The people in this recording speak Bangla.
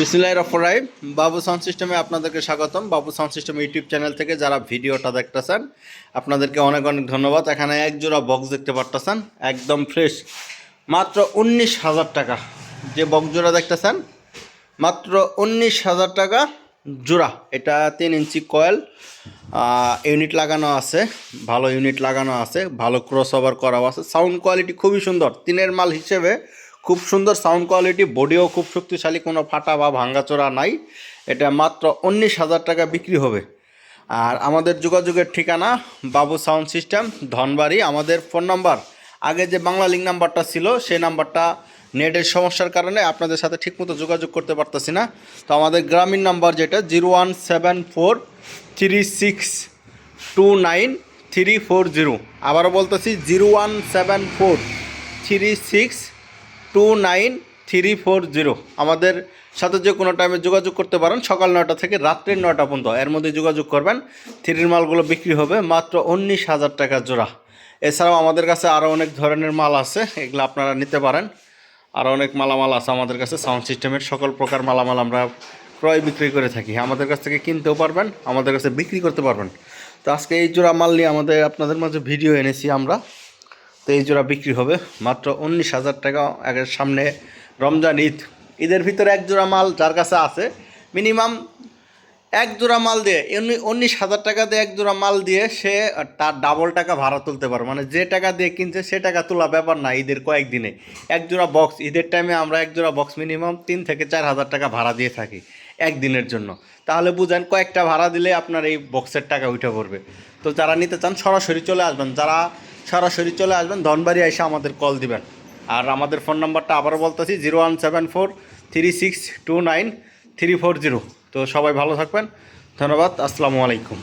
বিসমিল্লাহির রহমানির রহিম। বাবু সাউন্ড সিস্টেমে আপনাদেরকে স্বাগতম। বাবু সাউন্ড সিস্টেম ইউটিউব চ্যানেল থেকে যারা ভিডিওটা দেখতেছেন, আপনাদেরকে অনেক অনেক ধন্যবাদ। এখানে এক জোড়া বক্স দেখতে পারতেছেন, একদম ফ্রেশ মাত্র উনিশ হাজার টাকা। যে বক্স জোড়া দেখতেছেন, মাত্র উনিশ হাজার টাকা জোড়া। এটা তিন ইঞ্চি কয়েল ইউনিট লাগানো আছে, ভালো ইউনিট লাগানো আছে, ভালো ক্রস ওভার করাও আছে। সাউন্ড কোয়ালিটি খুবই সুন্দর। তিনের মাল হিসেবে খুব সুন্দর সাউন্ড কোয়ালিটি বডিও খুব শক্তিশালী, কোনো ফাটা বা ভাঙ্গাচোরা নাই। এটা মাত্র উনিশ হাজার টাকা বিক্রি হবে। আর আমাদের যোগাযোগের ঠিকানা, বাবু সাউন্ড সিস্টেম, ধনবাড়ি। আমাদের ফোন নাম্বার, আগে যে বাংলা লিঙ্ক নাম্বারটা ছিল, সেই নাম্বারটা নেটের সমস্যার কারণে আপনাদের সাথে ঠিকমতো যোগাযোগ করতে পারতেছি না। তো আমাদের গ্রামীণ নাম্বার যেটা, zero one seven four three six two nine three four zero. আবারও বলতেছি, zero one seven four three six two nine three four zero আমাদের সাথে যে কোনো টাইমে যোগাযোগ করতে পারেন। সকাল নয়টা থেকে রাত্রের নয়টা পর্যন্ত। এর মধ্যে যোগাযোগ করবেন। থ্রির মালগুলো বিক্রি হবে মাত্র উনিশ হাজার টাকা জোড়া। এছাড়াও আমাদের কাছে আরও অনেক ধরনের মাল আছে। এগুলো আপনারা নিতে পারেন। আরও অনেক মালামাল আছে আমাদের কাছে। সাউন্ড সিস্টেমের সকল প্রকার মালামাল আমরা ক্রয় বিক্রি করে থাকি। আমাদের কাছ থেকে কিনতেও পারবেন, আমাদের কাছে বিক্রি করতে পারবেন। তো আজকে এই জোড়া মাল নিয়ে আমাদের আপনাদের মাঝে ভিডিও এনেছি আমরা। এই জোড়া বিক্রি হবে। মাত্র উনিশ হাজার টাকা আগের সামনে রমজান ঈদ। ঈদের ভিতরে এক জোড়া মাল যার কাছে আছে, মিনিমাম এক জোড়া মাল দিয়ে, উনি- উনিশ হাজার টাকা দিয়ে এক জোড়া মাল দিয়ে সে তার ডাবল টাকা ভাড়া তুলতে পারে মানে যে টাকা দিয়ে কিনছে, সে টাকা তোলা ব্যাপার না ঈদের কয়েকদিনে। এক জোড়া বক্স ঈদের টাইমে আমরা এক জোড়া বক্স মিনিমাম তিন থেকে চার হাজার টাকা ভাড়া দিয়ে থাকি একদিনের জন্য। তাহলে বুঝেন, কয়েকটা ভাড়া দিলে আপনার এই বক্সের টাকা উঠে পড়বে। তো যারা নিতে চান, সরাসরি চলে আসবেন। যারা সরাসরি চলে আসবেন ধনবাড়ি এসে আমাদের কল দিবেন। আর আমাদের ফোন নাম্বারটা আবারও বলতেছি zero one seven four three six two nine three four zero তো সবাই ভালো থাকবেন। ধন্যবাদ, আসসালামু আলাইকুম।